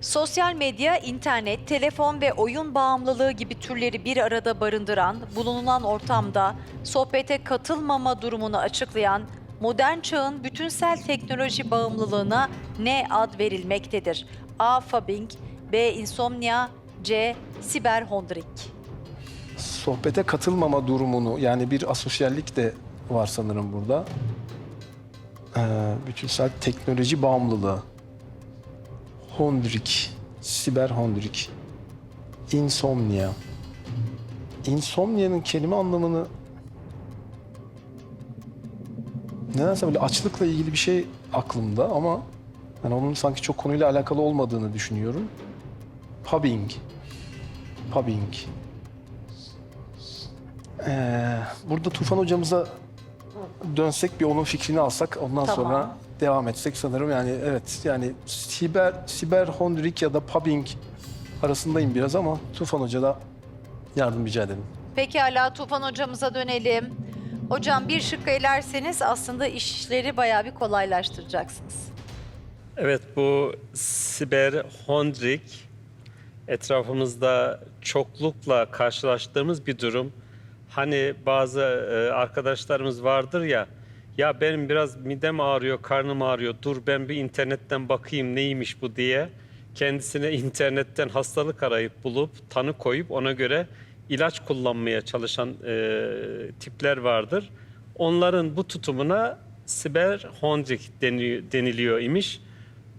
Sosyal medya, internet, telefon ve oyun bağımlılığı gibi türleri bir arada barındıran, bulunulan ortamda sohbete katılmama durumunu açıklayan modern çağın bütünsel teknoloji bağımlılığına ne ad verilmektedir? A. Fabbing, B. Insomnia, C. Siberhondrik. Sohbete katılmama durumunu yani bir asosyallik de var sanırım burada. Ee, bütünsel teknoloji bağımlılığı. Hondrik, siberhondrik, insomnia. Insomnia'nın kelime anlamını nedense böyle açlıkla ilgili bir şey aklımda ama yani onun sanki çok konuyla alakalı olmadığını düşünüyorum. Pubbing. Pubbing. Ee, burada Tufan hocamıza dönsek bir onun fikrini alsak ondan Tamam. sonra devam etsek sanırım yani evet yani siber siber hondrik ya da pubbing arasındayım biraz ama Tufan hoca da yardım rica ederim. Pekala Tufan hocamıza dönelim. Hocam bir şık elerseniz aslında işleri bayağı bir kolaylaştıracaksınız. Evet bu siber hondrik etrafımızda çoklukla karşılaştığımız bir durum. Hani bazı e, arkadaşlarımız vardır ya ya benim biraz midem ağrıyor, karnım ağrıyor. Dur ben bir internetten bakayım neymiş bu diye. Kendisine internetten hastalık arayıp bulup tanı koyup ona göre ilaç kullanmaya çalışan e, tipler vardır. Onların bu tutumuna siber hondrik deni- deniliyor imiş.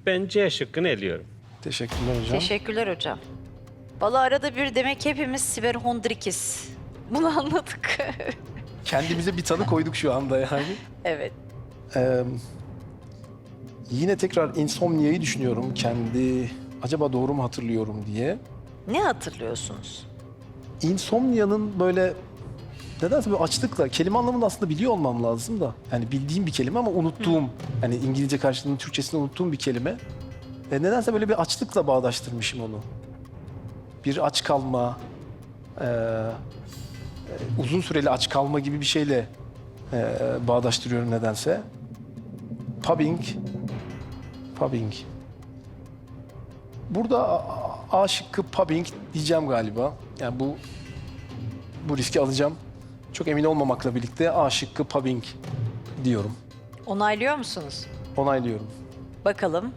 Ben C şıkkını eliyorum. Teşekkürler hocam. Teşekkürler hocam. Valla arada bir demek hepimiz siberhondrikiz. Bunu anladık. Kendimize bir tanı koyduk şu anda yani. evet. Ee, yine tekrar insomnia'yı düşünüyorum kendi acaba doğru mu hatırlıyorum diye. Ne hatırlıyorsunuz? Insomnia'nın böyle nedense böyle açlıkla kelime anlamını aslında biliyor olmam lazım da. Yani bildiğim bir kelime ama unuttuğum hani İngilizce karşılığını Türkçesinde unuttuğum bir kelime. E, nedense böyle bir açlıkla bağdaştırmışım onu. Bir aç kalma, e, uzun süreli aç kalma gibi bir şeyle e, bağdaştırıyorum nedense. Pubbing, pubbing. Burada A, şıkkı pubbing diyeceğim galiba. Yani bu bu riski alacağım. Çok emin olmamakla birlikte A şıkkı pubbing diyorum. Onaylıyor musunuz? Onaylıyorum. Bakalım.